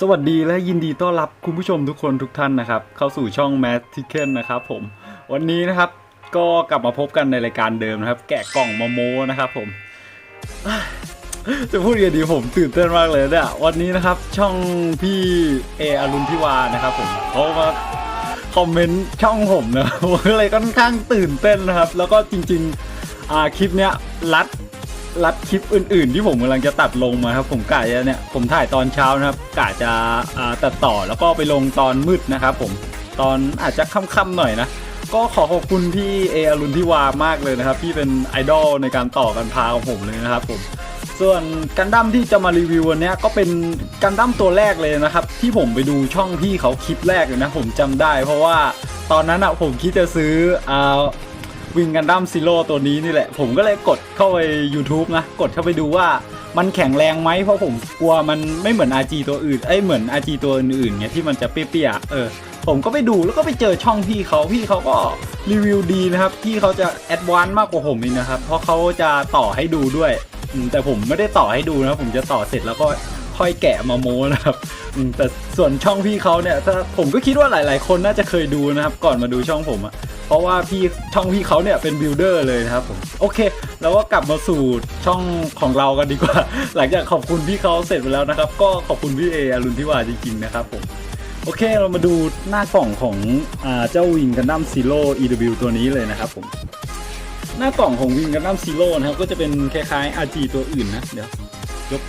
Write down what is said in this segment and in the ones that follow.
สวัสดีและยินดีต้อนรับคุณผู้ชมทุกคนทุกท่านนะครับ เข้าสู่ช่อง m a t t i c k e n นะครับผม วันนี้นะครับก็กลับมาพบกันในรายการเดิมนะครับ แกะกล่องมาโมนะครับผม จะพูดยังไงดีผมตื่นเต้นมากเลยเนี่ยวันนี้นะครับช่องพี่เออรุณทิวานะครับผมเขามาคอมเมนต์ช่องผมนะผมก็เลยค่อนข้างตื่นเต้นนะครับ แล้วก็จริงๆอ่าคลิปเนี้ยรัด รัดคลิปอื่น ๆ ที่ผมกำลังจะตัดลงมาครับผมกะจะเนี่ยผมถ่ายตอนเช้านะครับกะจะอ่าตัดต่อแล้วก็ไปลงตอนมืดนะครับผมตอนอาจจะค่ำๆหน่อยนะก็ขอขอบคุณพี่เออรุณทิวามากเลยนะครับพี่เป็นไอดอลในการต่อกันพาของผมเลยนะครับผมส่วนกันดั้มที่จะมารีวิววันนี้ก็เป็นกันดั้มตัวแรกเลยนะครับ ที่ผมไปดูช่องพี่เขาคลิปแรกเลยนะผมจำได้ เพราะว่าตอนนั้นอะผมคิดจะซื้ออ่า วิงกันดั้มซีโร่ตัวนี้นี่แหละ ผมก็เลยกดเข้าไป YouTube นะ กดเข้าไปดูว่ามันแข็งแรงไหมเพราะผมกลัวมันไม่เหมือน RG ตัวอื่นเอ้ยเหมือน RG ตัวอื่นๆเงี้ยที่มันจะเปี้ยๆเออผมก็ไปดูแล้วก็ไปเจอช่องพี่เขาพี่เขาก็รีวิวดีนะครับพี่เขาจะแอดวานซ์มากกว่าผมอีกนะครับ เพราะเขาจะต่อให้ดูด้วย แต่ผมไม่ได้ต่อให้ดูนะ ผมจะต่อเสร็จแล้วก็ค่อยแกะมาโม้นะครับแต่ส่วนช่องพี่เขาเนี่ยถ้าผมก็คิดว่าหลาย ๆ คนน่าจะเคยดูนะครับ ก่อนมาดูช่องผมอะ เพราะว่าพี่ช่องพี่เขาเนี่ยเป็นบิลดเดอร์เลยนะครับผมโอเค แล้วก็กลับมาสู่ช่องของเรากันดีกว่า หลังจากขอบคุณพี่เขาเสร็จไปแล้วนะครับ ก็ขอบคุณพี่เออรุณทิวาจริงๆนะครับผมโอเคเรามาดูหน้ากล่องของอเจ้าวิงกันดั้มซีโร่ EW ตัวนี้เลยนะครับผมหน้ากล่องของวิงกันดั้มซีโร่นะครับก็จะเป็นคล้ายๆ RG ตัวอื่นนะเดี๋ยวยก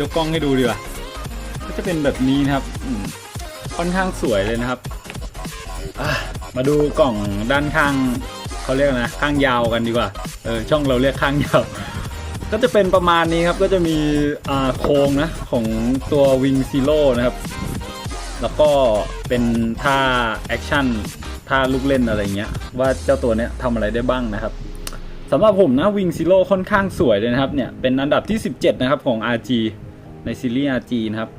ยกกล้องให้ดูดีกว่าก็จะเป็นแบบนี้นะครับค่อนข้างสวยเลยนะครับอะ มาดูกล่องด้านข้างเขาเรียกนะข้างยาวกันดีกว่าเออช่องเราเรียกข้างยาว ก็จะเป็นประมาณนี้ครับก็จะมีอ่าโครงนะของตัววิงซีโร่นะครับ แล้วก็เป็นท่าแอคชั่นท่าลูกเล่นอะไรเงี้ย ว่าเจ้าตัวเนี้ยทำอะไรได้บ้างนะครับสำหรับผมนะวิงซิโ o ค่อนข้างสวยเลยนะครับเนี่ยเป็นอันดับที่ 17 นะครับของ RG ในซีรีส์ RG นะครับ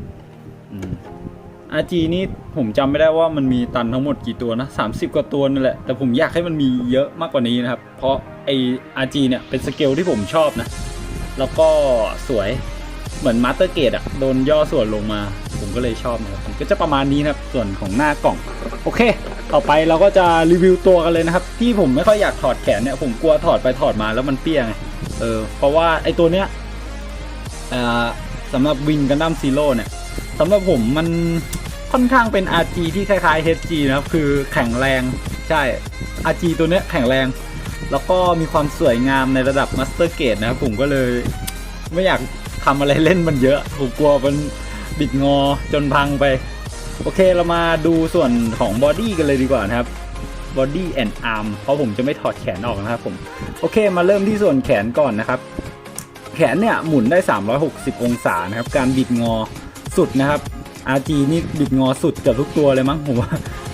อืม RG นี่ผมจำไม่ได้ว่ามันมีตันทั้งหมดกี่ตัวนะ30 กว่าตัวนั่นแหละ แต่ผมอยากให้มันมีเยอะมากกว่านี้นะครับ เพราะไอ RG เนี่ยเป็นสเกลที่ผมชอบนะ แล้วก็สวยเหมือนมาสเตอร์เกตอะโดนย่อส่วนลงมา ผมก็เลยชอบนะครับผมก็จะประมาณนี้นะครับ ส่วนของหน้ากล่อง โอเค ต่อไปเราก็จะรีวิวตัวกันเลยนะครับ ที่ผมไม่ค่อยอยากถอดแขนเนี่ย ผมกลัวถอดไปถอดมาแล้วมันเปี้ยงไงเออเพราะว่าไอตัวเนี้ยอ่าสำหรับวิงกันดั้มซีโร่เนี่ย สำหรับผมมันค่อนข้างเป็น RG ที่คล้ายๆ HG นะครับ คือแข็งแรงใช่ RG ตัวเนี้ยแข็งแรง แล้วก็มีความสวยงามในระดับมาสเตอร์เกตนะครับ ผมก็เลย ไม่อยากทำอะไรเล่นมันเยอะผมกลัวมันบิดงอจนพังไป โอเคเรามาดูส่วนของบอดี้กันเลยดีกว่านะครับบอดี้แอนด์อาร์มเพราะผมจะไม่ถอดแขนออกนะครับผม โอเคมาเริ่มที่ส่วนแขนก่อนนะครับ แขนเนี่ยหมุนได้ 360 องศานะครับ การบิดงอ สุดนะครับ RG นี่บิดงอสุดเกือบทุกตัวเลยมั้งผมว่า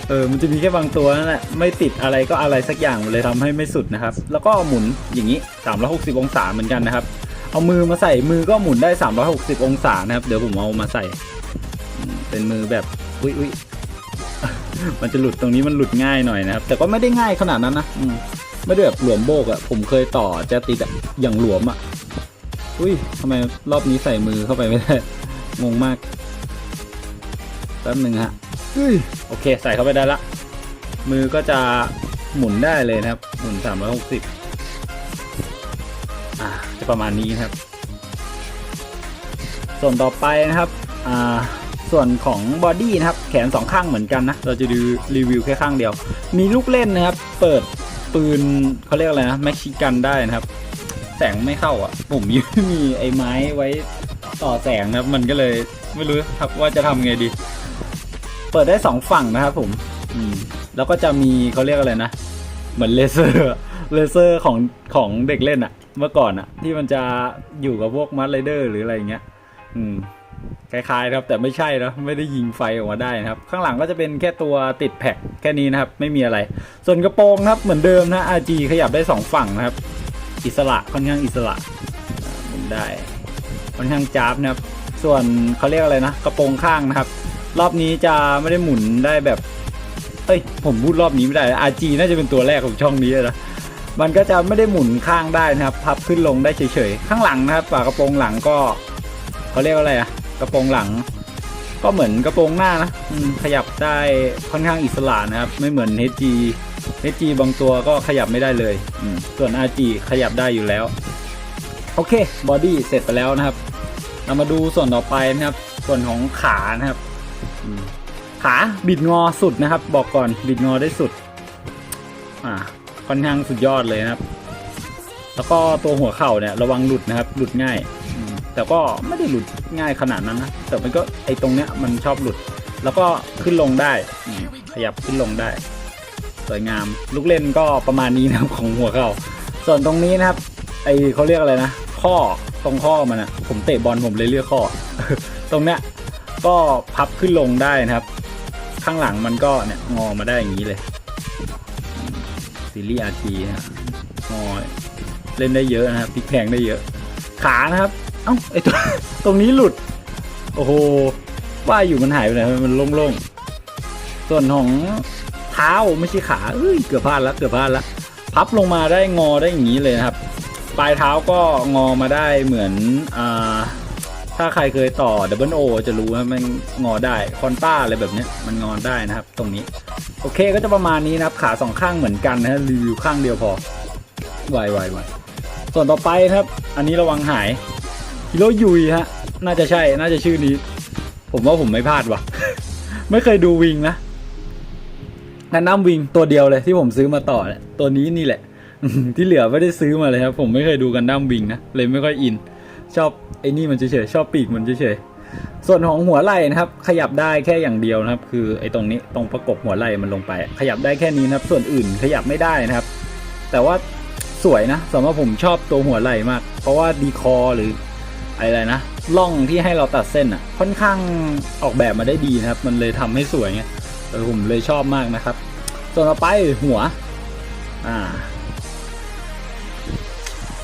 เออมันจะมีแค่บางตัวนั่นแหละไม่ติดอะไรก็อะไรสักอย่างเลยทำให้ไม่สุดนะครับ แล้วก็หมุนอย่างนี้ 360 องศาเหมือนกันนะครับ เอามือมาใส่มือก็หมุนได้ 360 องศานะครับ เดี๋ยวผมเอามาใส่ เป็นมือแบบอุ้ยอุ้ยมันจะหลุดตรงนี้มันหลุดง่ายหน่อยนะครับ แต่ก็ไม่ได้ง่ายขนาดนั้นนะอืมไม่ได้แบบหลวมโบกอะ่ะผมเคยต่อจะติดอย่างหลวมอะ่ะอุ้ยทำไมรอบนี้ใส่มือเข้าไปไม่ได้งงมาก ป๊บหนึ่งฮะอุ้ยโอเคใส่เข้าไปได้ละ มือก็จะหมุนได้เลยนะครับ หมุน 360 อ่าจะประมาณนี้นะครับ ส่วนต่อไปนะครับ อ่า ส่วนของบอดี้นะครับ แขนสองข้างเหมือนกันนะ เราจะดูรีวิวแค่ข้างเดียว มีลูกเล่นนะครับ เปิดปืนเขาเรียกอะไรนะแม็กซิกันได้นะครับ แสงไม่เข้าอะ ผมยังไม่มีไอ้ไม้ไว้ต่อแสงนะครับ มันก็เลยไม่รู้ครับว่าจะทำไงดีเปิดได้สองฝั่งนะครับผมอืมแล้วก็จะมีเขาเรียกอะไรนะ เหมือนเลเซอร์เลเซอร์ของของเด็กเล่นอะเมื่อก่อนอะที่มันจะอยู่กับพวกมัดไรเดอร์หรืออะไรอย่างเงี้ย อืมคล้ายๆครับแต่ไม่ใช่นะไม่ได้ยิงไฟออกมาได้นะครับ ข้างหลังก็จะเป็นแค่ตัวติดแพ็คแค่นี้นะครับ ไม่มีอะไร ส่วนกระโปรงครับเหมือนเดิมนะ RG ขยับได้สองฝั่งนะครับ อิสระค่อนข้างอิสระหมุนได้ค่อนข้างจ้าบนะครับ ส่วนเขาเรียกอะไรนะ กระโปรงข้างนะครับ รอบนี้จะไม่ได้หมุนได้แบบ เอ้ย ผมพูดรอบนี้ไม่ได้ RG น่าจะเป็นตัวแรกของช่องนี้นะมันก็จะไม่ได้หมุนข้างได้นะครับ พับขึ้นลงได้เฉยๆ ข้างหลังนะครับฝากระโปรงหลังก็เขาเรียกว่าอะไรอะกระโปรงหลัง ก็เหมือนกระโปรงหน้านะขยับได้ค่อนข้างอิสระนะครับ ไม่เหมือน HG HG บางตัวก็ขยับไม่ได้เลยส่วน RG ขยับได้อยู่แล้ว โอเคบอดี้เสร็จไปแล้วนะครับเรามาดูส่วนต่อไปนะครับ ส่วนของขานะครับ ขาบิดงอสุดนะครับ บอกก่อนบิดงอได้สุด อ่าค่อนข้างสุดยอดเลยนะครับ แล้วก็ตัวหัวเข่าเนี่ย ระวังหลุดนะครับ หลุดง่ายแต่ก็ไม่ได้หลุดง่ายขนาดนั้นนะแต่มันก็ไอตรงเนี้ยมันชอบหลุด แล้วก็ขึ้นลงได้ขยับขึ้นลงได้สวยงาม ลูกเล่นก็ประมาณนี้นะครับของหัวเข่าส่วนตรงนี้นะครับ ไอเขาเรียกอะไรนะข้อตรงข้อมันอะผมเตะบอลผมเลยเลือกข้อ ตรงเนี้ย ก็พับขึ้นลงได้นะครับ ข้างหลังมันก็เนี่ยงอมาได้อย่างนี้เลยซีรีส์อาร์ทีนะงอเล่นได้เยอะนะครับพลิกแพงได้เยอะ ขานะครับ เอ้าไอตัวตรงนี้หลุด โอ้โหว่าอยู่มันหายไปไหนมันโล่งๆ ส่วนของเท้าไม่ใช่ขาเอ้ยเกือบพลาดแล้วเกือบพลาดแล้วพับลงมาได้งอได้อย่างนี้เลยนะครับ ปลายเท้าก็งอมาได้เหมือนอ่า ถ้าใครเคยต่อ Double O จะรู้ว่ามันงอได้คอนต้าอะไรแบบนี้มันงอได้นะครับ ตรงนี้ โอเคก็จะประมาณนี้นะครับ ขาสองข้างเหมือนกันนะฮะรีวิวข้างเดียวพอไวไวไวส่วนต่อไปนะครับ อันนี้ระวังหายฮิโรยุยฮะ น่าจะใช่น่าจะชื่อนี้ ผมว่าผมไม่พลาดว่ะ ไม่เคยดูวิงนะนันน้ำวิงตัวเดียวเลยที่ผมซื้อมาต่อเนี่ยตัวนี้นี่แหละ ที่เหลือไม่ได้ซื้อมาเลยครับ ผมไม่เคยดูกันดั้มวิงนะเลยไม่ค่อยอิน ชอบไอ้นี่มันเฉยๆชอบปีกมันเฉยๆส่วนของหัวไหล่นะครับ ขยับได้แค่อย่างเดียวนะครับ คือไอ้ตรงนี้ตรงประกบหัวไหล่มันลงไป ขยับได้แค่นี้นะครับ ส่วนอื่นขยับไม่ได้นะครับ แต่ว่าสวยนะสำหรับผมชอบตัวหัวไหล่มาก เพราะว่าดีคอหรืออะไรนะล่องที่ให้เราตัดเส้นอะ ค่อนข้างออกแบบมาได้ดีนะครับ มันเลยทำให้สวยไงเออผมเลยชอบมากนะครับ ส่วนต่อไปหัว อ่า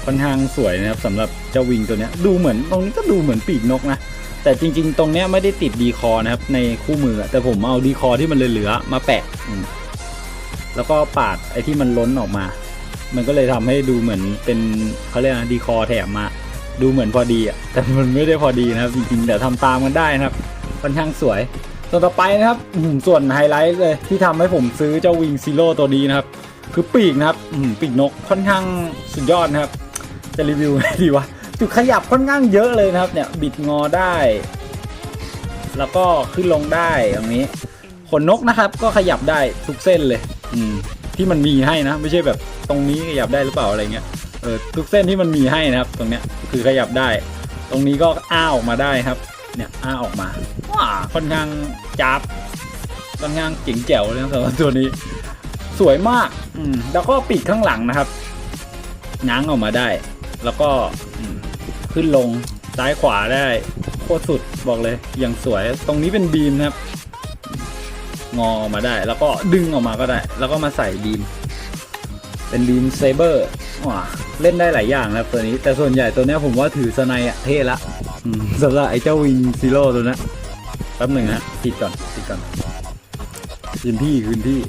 ค่อนข้างสวยนะครับสำหรับเจ้าวิงตัวเนี้ยดูเหมือนตรงนี้ก็ดูเหมือนปีกนกนะ แต่จริง ๆ ตรงเนี้ยไม่ได้ติดดีคอนะครับในคู่มือ แต่ผมเอาดีคอที่มันเหลือๆมาแปะแล้วก็ปาดไอ้ที่มันล้นออกมา มันก็เลยทำให้ดูเหมือนเป็นเขาเรียกนะดีคอแถมมาดูเหมือนพอดีอะแต่มันไม่ได้พอดีนะครับจริงๆเดี๋ยวทำตามกันได้นะครับค่อนข้างสวยส่วนต่อไปนะครับส่วนไฮไลท์เลยที่ทำให้ผมซื้อเจ้าวิงซีโร่ตัวนี้นะครับ คือปีกนะครับปีกนกค่อนข้างสุดยอดนะครับ จะรีวิวไงดีวะ จุดขยับค่อนข้างเยอะเลยนะครับ เนี่ยบิดงอได้ แล้วก็ขึ้นลงได้อย่างนี้ขนนกนะครับ ก็ขยับได้ทุกเส้นเลย อืม ที่มันมีให้นะ ไม่ใช่แบบตรงนี้ขยับได้หรือเปล่าอะไรเงี้ยเออทุกเส้นที่มันมีให้นะครับ ตรงเนี้ยคือขยับได้ ตรงนี้ก็อ้าออกมาได้ครับ เนี่ยอ้าออกมาว้าค่อนข้างจับค่อนข้างเจ๋งแจ๋วเลยสำหรับตัวนี้ สวยมาก อืมแล้วก็ปีกข้างหลังนะครับง้างออกมาได้ แล้วก็ขึ้นลงซ้ายขวาได้ โคตรสุดบอกเลยอย่างสวยตรงนี้เป็นบีมนะครับงออมาได้ แล้วก็ดึงออกมาก็ได้ แล้วก็มาใส่บีม เป็นบีมเซเบอร์ว้าเล่นได้หลายอย่างนะตัวนี้ แต่ส่วนใหญ่ตัวนี้ผมว่าถือสไนอะเท่ละสำหรับไอ้เจ้าวิงซีโร่ตัวนี้แป๊บหนึ่งฮะติดก่อนติดก่อนพื้นที่พื้นที่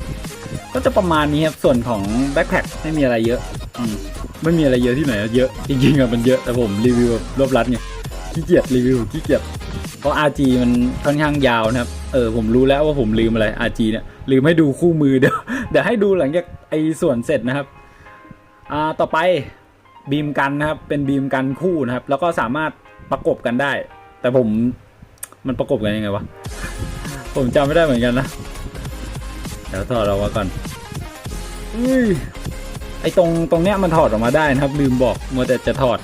ก็จะประมาณนี้ครับ ส่วนของแบ็คแพคไม่มีอะไรเยอะอืม ไม่มีอะไรเยอะที่ไหนเยอะจริงๆอะมันเยอะแต่ผมรีวิวแบบรวบรัดไงขี้เกียจรีวิวขี้เกียจเพราะ RG มันค่อนข้างยาวนะครับ เออผมรู้แล้วว่าผมลืมอะไร RG เนี่ยลืมให้ดูคู่มือเดี๋ยวเดี๋ยวให้ดูหลังจากไอ้ส่วนเสร็จนะครับอ่าต่อไปบีมกันนะครับ เป็นบีมกันคู่นะครับ แล้วก็สามารถประกบกันได้ แต่ผมมันประกบกันยังไงวะผมจำไม่ได้เหมือนกันนะเดี๋ยวถอดออกมาก่อนอุ้ย ไอตรงตรงเนี้ยมันถอดออกมาได้นะครับ ลืมบอกมัวแต่จะถอด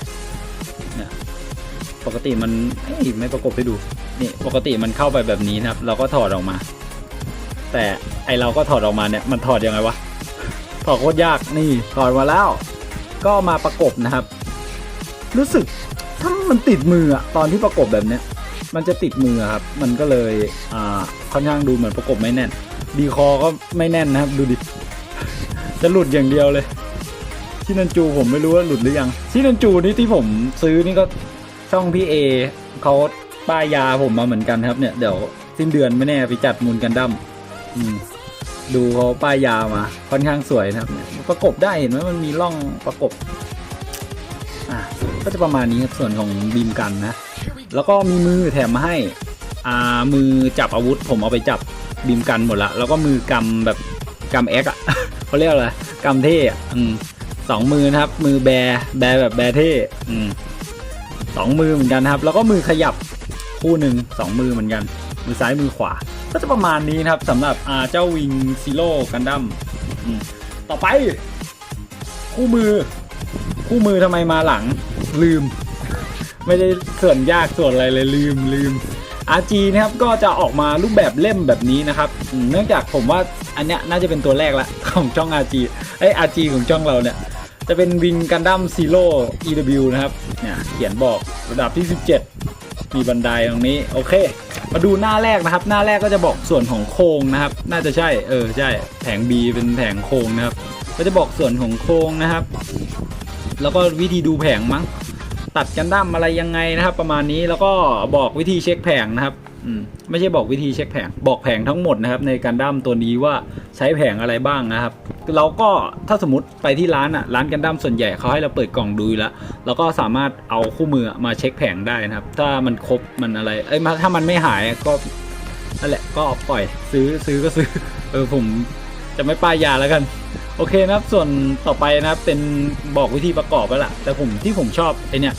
ปกติมันไม่ประกบให้ดูนี่ปกติมันเข้าไปแบบนี้นะครับ เราก็ถอดออกมา แต่ไอเราก็ถอดออกมาเนี่ยมันถอดยังไงวะถอดโคตรยากนี่ถอดมาแล้ว ก็มาประกบนะครับ รู้สึกถ้ามันติดมืออะตอนที่ประกบแบบเนี้ยมันจะติดมือครับ มันก็เลยอ่าค่อนข้างดูเหมือนประกบไม่แน่น ดีคอก็ไม่แน่นนะครับ ดูดิ จะหลุดอย่างเดียวเลย ชินันจูผมไม่รู้ว่าหลุดหรือยังชินันจูนี่ที่ผมซื้อนี่ก็ช่องพี่เอเขาป้ายยาผมมาเหมือนกันครับเนี่ยเดี๋ยวสิ้นเดือนไม่แน่ไปจัดมูลกันดั้มอืมดูเขาป้ายยามาค่อนข้างสวยนะครับเนี่ยประกบได้เห็นไหมมันมีร่องประกบอะก็จะประมาณนี้ครับส่วนของบีมกันนะ แล้วก็มีมือแถมมาให้อ่ามือจับอาวุธ ผมเอาไปจับบีมกันหมดละแล้วก็มือกำแบบกำแอคอะเขาเรียกอะไรกำเท่อะอืม สองมือนะครับ มือแบร์แบร์แบบแบร์เท่อืมสองมือเหมือนกันครับ แล้วก็มือขยับคู่หนึ่งสองมือเหมือนกัน มือซ้ายมือขวา ก็จะประมาณนี้นะครับสำหรับอ่าเจ้าวิงซิโร่กันดั้มต่อไป คู่มือ คู่มือทำไมมาหลัง ลืม ไม่ได้ส่วนยากส่วนอะไรเลยลืมลืม RG นะครับก็จะออกมารูปแบบเล่มแบบนี้นะครับ เนื่องจากผมว่าอันเนี้ยน่าจะเป็นตัวแรกละของช่อง RG ไอย RG ของช่องเราเนี่ย จะเป็นวิงกันดั้มซีโร่ EW นะครับ เนี่ยเขียนบอกระดับที่ 17 มีบันไดตรงนี้ โอเค มาดูหน้าแรกนะครับ หน้าแรกก็จะบอกส่วนของโครงนะครับ น่าจะใช่ เออ ใช่ แผง B เป็นแผงโครงนะครับ ก็จะบอกส่วนของโครงนะครับ แล้วก็วิธีดูแผงมั้ง ตัดกันดั้มอะไรยังไงนะครับ ประมาณนี้ แล้วก็บอกวิธีเช็คแผงนะครับอืมไม่ใช่บอกวิธีเช็คแผง บอกแผงทั้งหมดนะครับในกันดั้มตัวนี้ว่าใช้แผงอะไรบ้างนะครับ เราก็ถ้าสมมติไปที่ร้านอะร้านกันดั้มส่วนใหญ่เขาให้เราเปิดกล่องดูแล้วเราก็สามารถเอาคู่มือมาเช็คแผงได้นะครับ ถ้ามันครบมันอะไรเอ้ยมาถ้ามันไม่หายก็นั่นแหละก็ปล่อยซื้อซื้อก็ซื้อเออผมจะไม่ป้ายยาแล้วกัน โอเคนะครับ ส่วนต่อไปนะครับเป็นบอกวิธีประกอบแล้วล่ะ แต่ผมที่ผมชอบไอเนี่ย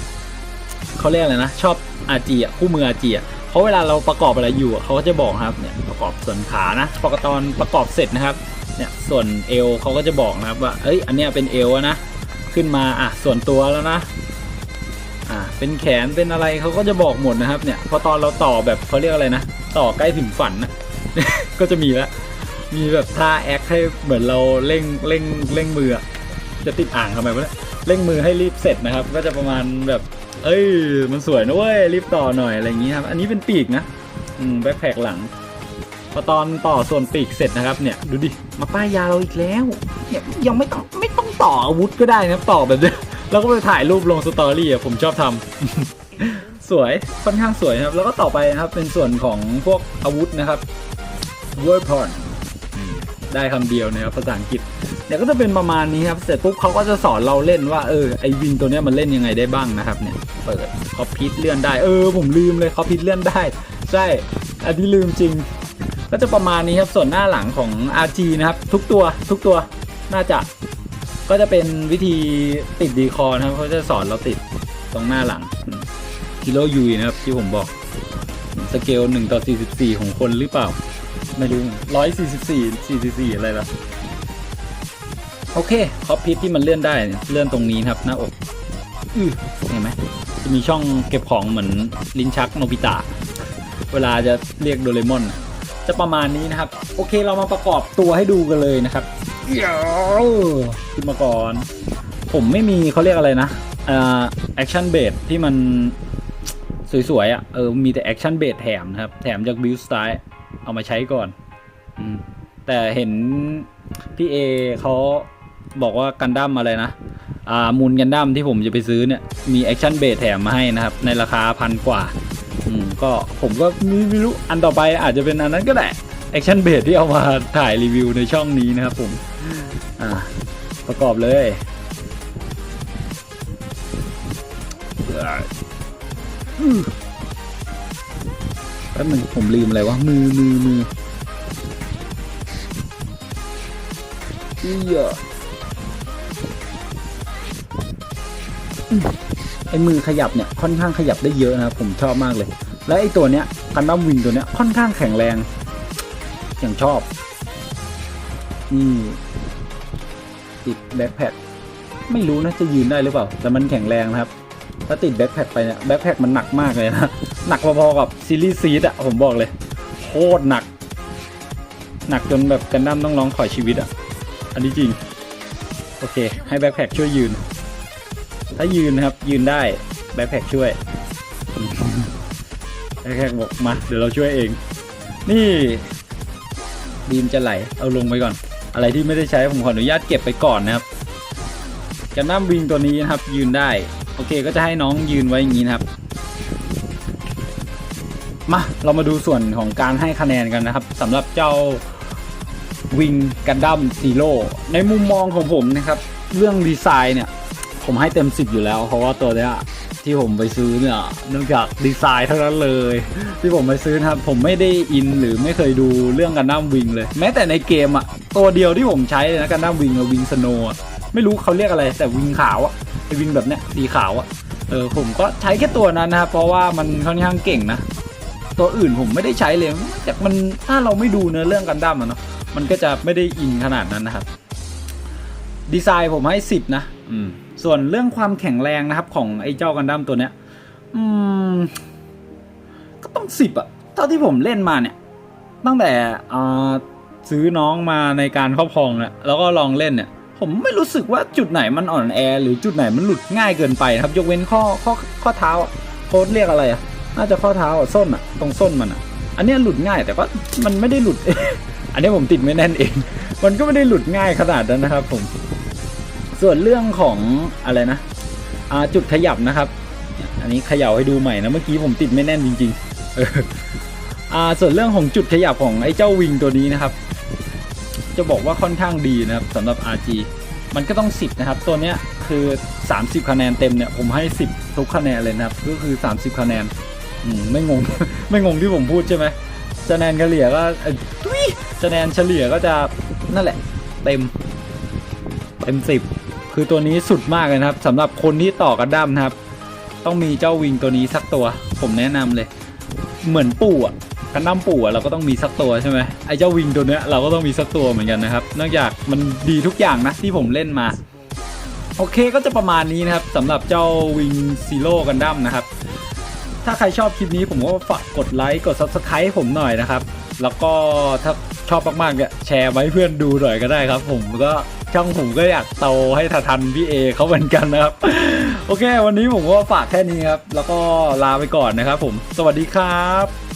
เขาเรียกอะไรนะชอบอาจีอะคู่มืออาจีอะเพราะเวลาเราประกอบอะไรอยู่เขาก็จะบอกครับเนี่ยประกอบส่วนขานะประกตอนประกอบเสร็จนะครับ เนี่ยส่วนเอวเขาก็จะบอกนะครับว่าเอ้ยอันเนี้ยเป็นเอวนะขึ้นมาอะส่วนตัวแล้วนะอ่าเป็นแขนเป็นอะไรเขาก็จะบอกหมดนะครับเนี่ยพอตอนเราต่อแบบเขาเรียกอะไรนะต่อใกล้ถึงฝันนะก็จะมีแล้วมีแบบท่าแอคให้เหมือนเราเร่งเร่งเร่งมือจะติดอ่างทำไมวะเนี่ยเร่งมือให้รีบเสร็จนะครับ ก็จะประมาณแบบ เอ้ยมันสวยนะเว้ยรีบต่อหน่อยอะไรอย่างงี้ครับอันนี้เป็นปีกนะอืมแบ็คแพคหลัง พอตอนต่อส่วนปีกเสร็จนะครับเนี่ยดูดิมาป้ายยาเราอีกแล้วเนี่ยยังไม่ต้องไม่ต้องต่ออาวุธก็ได้นะต่อแบบเนี้ยแล้วก็ไปถ่ายรูปลงสตอรี่อะผมชอบทำสวยค่อนข้างสวยนะครับ แล้วก็ต่อไปนะครับเป็นส่วนของพวกอาวุธนะครับ weapon ได้คำเดียวนะครับภาษาอังกฤษเดี๋ยก็จะเป็นประมาณนี้ครับเสร็จปุ๊บเขาก็จะสอนเราเล่นว่าเออไอวิงตัวเนี้ยมันเล่นยังไงได้บ้างนะครับเนี่ยเปิดคอพิทเลื่อนได้เออผมลืมเลยคอพิทเลื่อนได้ ใช่อันนี้ลืมจริง ก็จะประมาณนี้ครับส่วนหน้าหลังของ RG นะครับ ทุกตัวทุกตัวน่าจะก็จะเป็นวิธีติดดีคอร์นะครับเขาจะสอนเราติดตรงหน้าหลังกิโลยูนะครับที่ผมบอกสเกล1ต่อ44 ของคนหรือเปล่า ไม่รู้ 144 44 อะไรล่ะ โอเคคอปพิทที่มันเลื่อนได้เลื่อนตรงนี้ครับหน้าอกอือเห็นไหมจะมีช่องเก็บของเหมือนลิ้นชักโนบิตะ เวลาจะเรียกโดเรมอน จะประมาณนี้นะครับ โอเคเรามาประกอบตัวให้ดูกันเลยนะครับเดี๋ยวขึ้นมาก่อน ผมไม่มีเขาเรียกอะไรนะอ่าแอคชั่นเบสที่มันสวยๆอะเออมีแต่แอคชั่นเบสแถมนะครับ แถมจากบิวสไตล์เอามาใช้ก่อนอแต่เห็นพี่เอเขาบอกว่ากันดั้มอะไรนะ อ่ามูลกันดั้มที่ผมจะไปซื้อเนี่ย มีแอคชั่นเบสแถมมาให้นะครับ ในราคาพันกว่า อืมก็ผมก็ไม่รู้อันต่อไปอาจจะเป็นอันนั้นก็ได้แอคชั่นเบสที่เอามาถ่ายรีวิวในช่องนี้นะครับผม อ่า ประกอบเลยแป๊บนึงผมลืมอะไรวะ มือมือมือเอียอืม ไอ้มือขยับเนี่ยค่อนข้างขยับได้เยอะนะครับผมชอบมากเลย และไอ้ตัวเนี้ยกันดั้มวิงตัวเนี้ยค่อนข้างแข็งแรงอย่างชอบนี่ติดแบ็คแพคไม่รู้นะจะยืนได้หรือเปล่า แต่มันแข็งแรงนะครับ ถ้าติดแบ็คแพคไปเนี่ยแบ็คแพคมันหนักมากเลยนะหนักพอๆกับซีรีส์ซีดอะผมบอกเลยโคตรหนัก หนักจนแบบกันดั้มต้องร้องขอชีวิตอะอันนี้จริง โอเค ให้แบ็คแพคช่วยยืน ถ้ายืนนะครับ ยืนได้แบ็คแพคช่วยแบ็คแพคบอกมาเดี๋ยวเราช่วยเอง นี่บีมจะไหลเอาลงไปก่อน อะไรที่ไม่ได้ใช้ผมขออนุญาตเก็บไปก่อนนะครับกันดั้มวิงตัวนี้นะครับ ยืนได้ โอเคก็จะให้น้องยืนไว้อย่างนี้นะครับ มาเรามาดูส่วนของการให้คะแนนกันนะครับสำหรับเจ้าวิงกันดั้มซีโร่ในมุมมองของผมนะครับ เรื่องดีไซน์เนี่ย ผมให้เต็ม10อยู่แล้ว เพราะว่าตัวเนี้ยที่ผมไปซื้อเนี่ยเนื่องจากดีไซน์เท่านั้นเลย ที่ผมไปซื้อนะครับผมไม่ได้อินหรือไม่เคยดูเรื่องกันดั้มวิงเลย แม้แต่ในเกมอะตัวเดียวที่ผมใช้นะกันดั้มวิงกับวิงสโนไม่รู้เขาเรียกอะไร แต่วิงขาวอะไอวิงแบบเนี้ยสีขาวอะเออผมก็ใช้แค่ตัวนั้นนะครับเพราะว่ามันค่อนข้างเก่งนะตัวอื่นผมไม่ได้ใช้เลยแต่มันถ้าเราไม่ดูเนื้อเรื่องกันดั้มอะเนาะมันก็จะไม่ได้อินขนาดนั้นนะครับดีไซน์ผมให้สิบนะ อืม ส่วนเรื่องความแข็งแรงนะครับ ของไอ้เจ้ากันดั้มตัวเนี้ย อืม ก็ต้องสิบอะเท่าที่ผมเล่นมาเนี่ย ตั้งแต่อ่ซื้อน้องมาในการครอบครองเนี่ยแล้วก็ลองเล่นเนี่ย ผมไม่รู้สึกว่าจุดไหนมันอ่อนแอ หรือจุดไหนมันหลุดง่ายเกินไปครับ ยกเว้นข้อข้อข้อเท้าโค้ดเรียกอะไรอะน่าจะข้อเท้าอะส้นอะตรงส้นมันอะอันนี้หลุดง่ายแต่ก็มันไม่ได้หลุด อันนี้ผมติดไม่แน่นเอง มันก็ไม่ได้หลุดง่ายขนาดนั้นนะครับผม ส่วนเรื่องของอะไรนะจุดขยับนะครับ อันนี้เขย่าให้ดูใหม่นะเมื่อกี้ผมติดไม่แน่นจริงๆอ่าส่วนเรื่องของจุดขยับของไอ้เจ้าวิงตัวนี้นะครับ จะบอกว่าค่อนข้างดีนะครับสำหรับ RG มันก็ต้อง 10 นะครับ ตัวเนี้ยคือ 30 คะแนนเต็มเนี่ยผมให้ 10 ทุกคะแนนเลยนะครับ ก็คือ 30 คะแนนไม่งง ไม่งงที่ผมพูดใช่ไหมคะแนนเฉลี่ยก็เอ้ยทุยคะแนนเฉลี่ยก็จะนั่นแหละ เต็ม เต็มสิบ คือตัวนี้สุดมากเลยนะครับสำหรับคนที่ต่อกันดั้มนะครับ ต้องมีเจ้าวิงตัวนี้สักตัว ผมแนะนำเลย เหมือนปู่อะกันดั้มปู่อะเราก็ต้องมีสักตัวใช่ไหมไอ้เจ้าวิงตัวเนี้ยเราก็ต้องมีสักตัวเหมือนกันนะครับนอกจากมันดีทุกอย่างนะที่ผมเล่นมา โอเคก็จะประมาณนี้นะครับสำหรับเจ้าวิงซีโร่กันดั้มนะครับถ้าใครชอบคลิปนี้ผมก็ฝากกดไลค์กด subscribe ให้ผมหน่อยนะครับ แล้วก็ถ้าชอบมากๆเนี่ยแชร์ไว้ให้เพื่อนดูหน่อยก็ได้ครับ ผมก็ ช่องผมก็อยากโตให้ทันพี่เอเขาเหมือนกันนะครับ โอเค วันนี้ผมก็ฝากแค่นี้ครับ แล้วก็ลาไปก่อนนะครับผม สวัสดีครับ